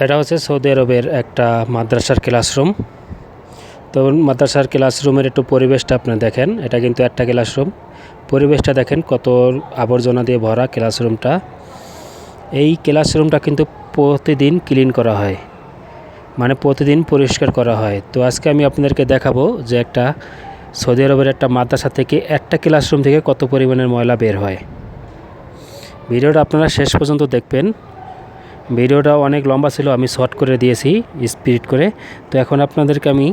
এটা হচ্ছে সৌদি আরবের একটা মাদ্রাসার ক্লাসরুম। তো মাদ্রাসার ক্লাসরুমের একটু পরিবেশটা আপনি দেখেন, এটা কিন্তু একটা ক্লাসরুম। পরিবেশটা দেখেন কত আবর্জনা দিয়ে ভরা ক্লাসরুমটা। এই ক্লাসরুমটা কিন্তু প্রতিদিন ক্লিন করা হয় মানে প্রতিদিন পরিষ্কার করা হয়। তো আজকে আমি আপনাদেরকে দেখাবো যে একটা সৌদি আরবের একটা মাদ্রাসা থেকে একটা ক্লাসরুম থেকে কত পরিমাণের ময়লা বের হয়। ভিডিওটা আপনারা শেষ পর্যন্ত দেখবেন। ভিডিওটা অনেক লম্বা ছিল, আমি শর্ট করে দিয়েছি স্পিড করে। তো এখন আপনাদেরকে আমি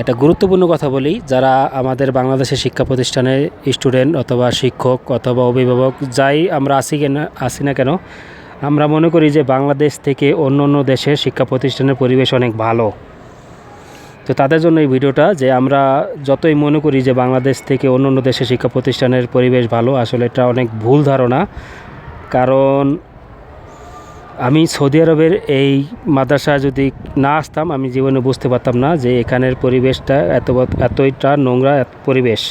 একটা গুরুত্বপূর্ণ কথা বলি, যারা আমাদের বাংলাদেশের শিক্ষা প্রতিষ্ঠানে স্টুডেন্ট অথবা শিক্ষক অথবা অভিভাবক, যাই আমরা আসি কেন, আসি না কেন, আমরা মনে করি যে বাংলাদেশ থেকে অন্য অন্য দেশের শিক্ষা প্রতিষ্ঠানের পরিবেশ অনেক ভালো। তো তাদের জন্য এই ভিডিওটা যে আমরা যতই মনে করি যে বাংলাদেশ থেকে অন্য অন্য দেশের শিক্ষা প্রতিষ্ঠানের পরিবেশ ভালো, আসলে এটা অনেক ভুল ধারণা। কারণ আমি সৌদি আরবের এই মাদ্রাসা যদি না আসতাম, আমি জীবনে বুঝতে পারতাম না যে এখানের পরিবেশটা এত এতইটা নোংরা পরিবেশ।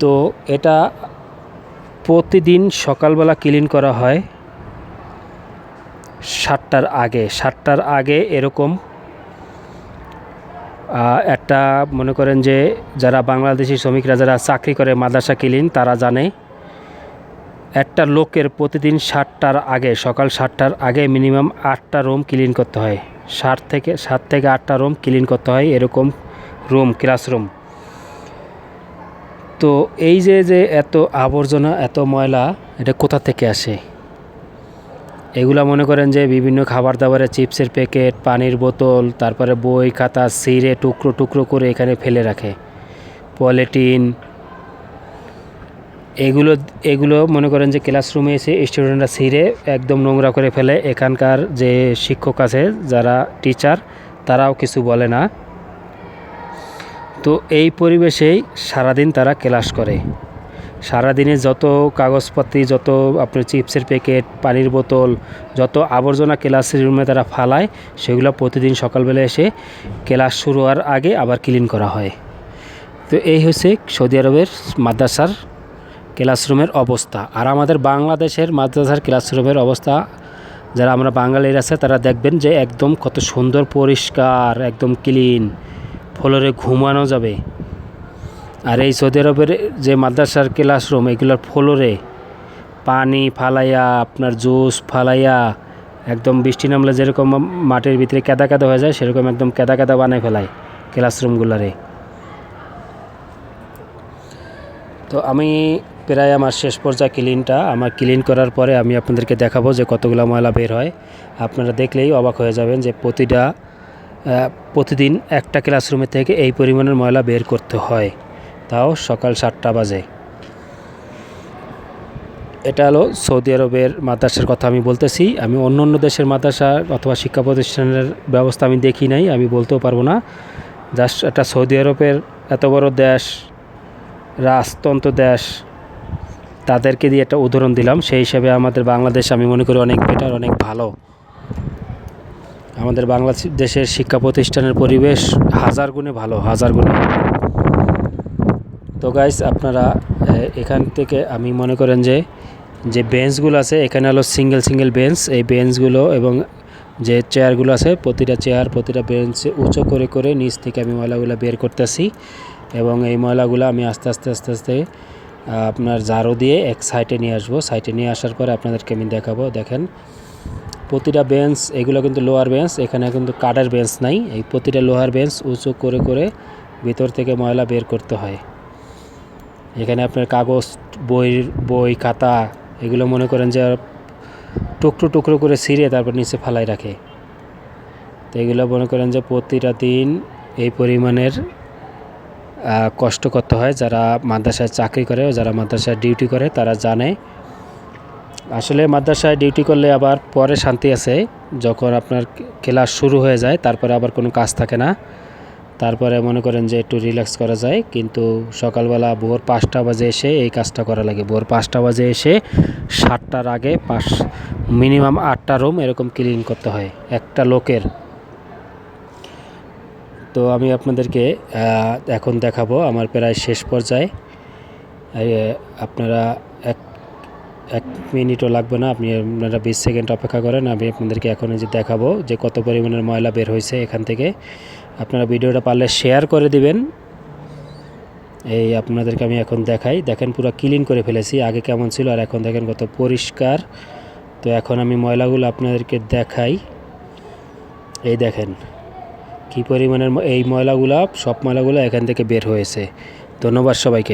তো এটা প্রতিদিন সকালবেলা ক্লিন করা হয় সাতটার আগে। সাতটার আগে এরকম একটা মনে করেন যে যারা বাংলাদেশি শ্রমিকরা যারা চাকরি করে মাদ্রাসা ক্লিন তারা জানে একটা লোকের প্রতিদিন সাতটার আগে, সকাল সাতটার আগে মিনিমাম আটটা রুম ক্লিন করতে হয়। সাত থেকে সাত থেকে আটটা রুম ক্লিন করতে হয় এরকম রুম, ক্লাসরুম। তো এই যে যে এত আবর্জনা, এত ময়লা, এটা কোথা থেকে আসে? এগুলা মনে করেন যে বিভিন্ন খাবার দাবারের চিপসের প্যাকেট, পানির বোতল, তারপরে বই, খাতা, সিরে টুকরো টুকরো করে এখানে ফেলে রাখে। পলিটিন এগুলো এগুলো মনে করেন যে ক্লাসরুমে এসে স্টুডেন্টরা ছিঁড়ে একদম নোংরা করে ফেলে। এখানকার যে শিক্ষক আছে, যারা টিচার তারাও কিছু বলে না। তো এই পরিবেশেই সারাদিন তারা ক্লাস করে। সারাদিনে যত কাগজপত্র, যত আপনার চিপসের প্যাকেট পানির বোতল, যত আবর্জনা ক্লাসের রুমে তারা ফালায়, সেগুলো প্রতিদিন সকালবেলা এসে ক্লাস শুরু হওয়ার আগে আবার ক্লিন করা হয়। তো এই হচ্ছে সৌদি আরবের মাদ্রাসার ক্লাসরুমের অবস্থা। আর আমাদের বাংলাদেশের মাদ্রাসার ক্লাসরুমের অবস্থা, যারা আমরা বাঙালির আছে, তারা দেখবেন যে একদম কত সুন্দর, পরিষ্কার, একদম ক্লিন ফ্লোরে ঘুমানো যাবে। আর এই সৌদি আরবের যে মাদ্রাসার ক্লাসরুম, এগুলোর ফ্লোরে পানি ফালাইয়া, আপনার জুস ফালাইয়া, একদম বৃষ্টি নামলে যেরকম মাটির ভিতরে কেদা কেদা হয়ে যায়, সেরকম একদম কেদা কেদা বানায় ফেলায় ক্লাসরুমগুলারে। তো আমি প্রায় আমার শেষ পর্যায়ে ক্লিনটা, আমার ক্লিন করার পরে আমি আপনাদেরকে দেখাবো যে কতগুলো ময়লা বের হয়। আপনারা দেখলেই অবাক হয়ে যাবেন যে প্রতিটা প্রতিদিন একটা ক্লাসরুমে থেকে এই পরিমাণের ময়লা বের করতে হয়। তাও সকাল সাতটা বাজে। এটা হলো সৌদি আরবের মাদ্রাসার কথা আমি বলতেছি। আমি অন্য অন্য দেশের মাদ্রাসা অথবা শিক্ষা প্রতিষ্ঠানের ব্যবস্থা আমি দেখি নাই, আমি বলতেও পারব না। জাস্ট এটা সৌদি আরবের এত বড় দেশ, রাজতন্ত্র দেশ তাদেরকে দিয়ে একটা উদাহরণ দিলাম। সেই হিসাবে আমাদের বাংলাদেশ, আমি মনে করি, অনেক বেটার অনেক ভালো। আমাদের বাংলাদেশের শিক্ষা প্রতিষ্ঠানের পরিবেশ হাজার গুণে ভালো, হাজার গুণে। তো গাইস আপনারা এখান থেকে আমি মনে করেন যে যে বেঞ্চগুলো আছে, এখানে হলো সিঙ্গেল সিঙ্গেল বেঞ্চ এই বেঞ্চগুলো এবং যে চেয়ারগুলো আছে, প্রতিটা চেয়ার প্রতিটা বেঞ্চ উঁচু করে করে নিচ থেকে আমি ময়লাগুলো বের করতেছি। এবং এই ময়লাগুলো আমি আস্তে আস্তে আস্তে আস্তে আপনার ঝাড়ু দিয়ে এক সাইডে নিয়ে আসব। সাইডে নিয়ে আসার পরে আপনাদেরকে আমি দেখাবো। দেখেন, প্রতিটা বেঞ্চ এগুলো কিন্তু লোহার বেঞ্চ এখানে কিন্তু কাঠের বেঞ্চ নাই। এই প্রতিটা লোহার বেঞ্চ উঁচু করে করে ভিতর থেকে ময়লা বের করতে হয়। এখানে আপনার কাগজ, বই বই, খাতা, এগুলো মনে করেন যে টুকরো টুকরো করে ছিঁড়ে তারপর নিচে ফালাই রাখে। তো এগুলো মনে করেন যে প্রতিটা দিন এই পরিমাণের কষ্ট করতে হয়, যারা মাদ্রাসায় চাকরি করে ও যারা মাদ্রাসায় ডিউটি করে, তারা জানে। আসলে মাদ্রাসায় ডিউটি করলে আবার পরে শান্তি আছে, যখন আপনার ক্লাস শুরু হয়ে যায়, তারপরে আবার কোনো কাজ থাকে না। তারপরে মনে করেন যে একটু রিল্যাক্স করা যায়, কিন্তু সকালবেলা ভোর পাঁচটা বাজে এসে এই কাজটা করা লাগে। ভোর পাঁচটা বাজে এসে সাতটার আগে পাঁচ মিনিমাম আটটা রুম এরকম ক্লিন করতে হয়, একটা লোকের। তো আমি আপনাদেরকে এখন দেখাবো আমার প্রায় শেষ পর্যায়ে। আপনারা এক এক মিনিটও লাগবে না, আপনি আপনারা বিশ সেকেন্ড অপেক্ষা করেন, আমি আপনাদেরকে এখন যে দেখাবো যে কত পরিমাণের ময়লা বের হয়েছে এখান থেকে। আপনারা ভিডিওটা পারলে শেয়ার করে দিবেন। এই আপনাদেরকে আমি এখন দেখাই। দেখেন পুরো ক্লিন করে ফেলেছি, আগে কেমন ছিল আর এখন দেখেন কত পরিষ্কার। তো এখন আমি ময়লাগুলো আপনাদেরকে দেখাই। এই দেখেন। কি পরিমাণের এই ময়লাগুলা সব ময়লাগুলো এখান থেকে বের হয়েছে। ধন্যবাদ সবাইকে।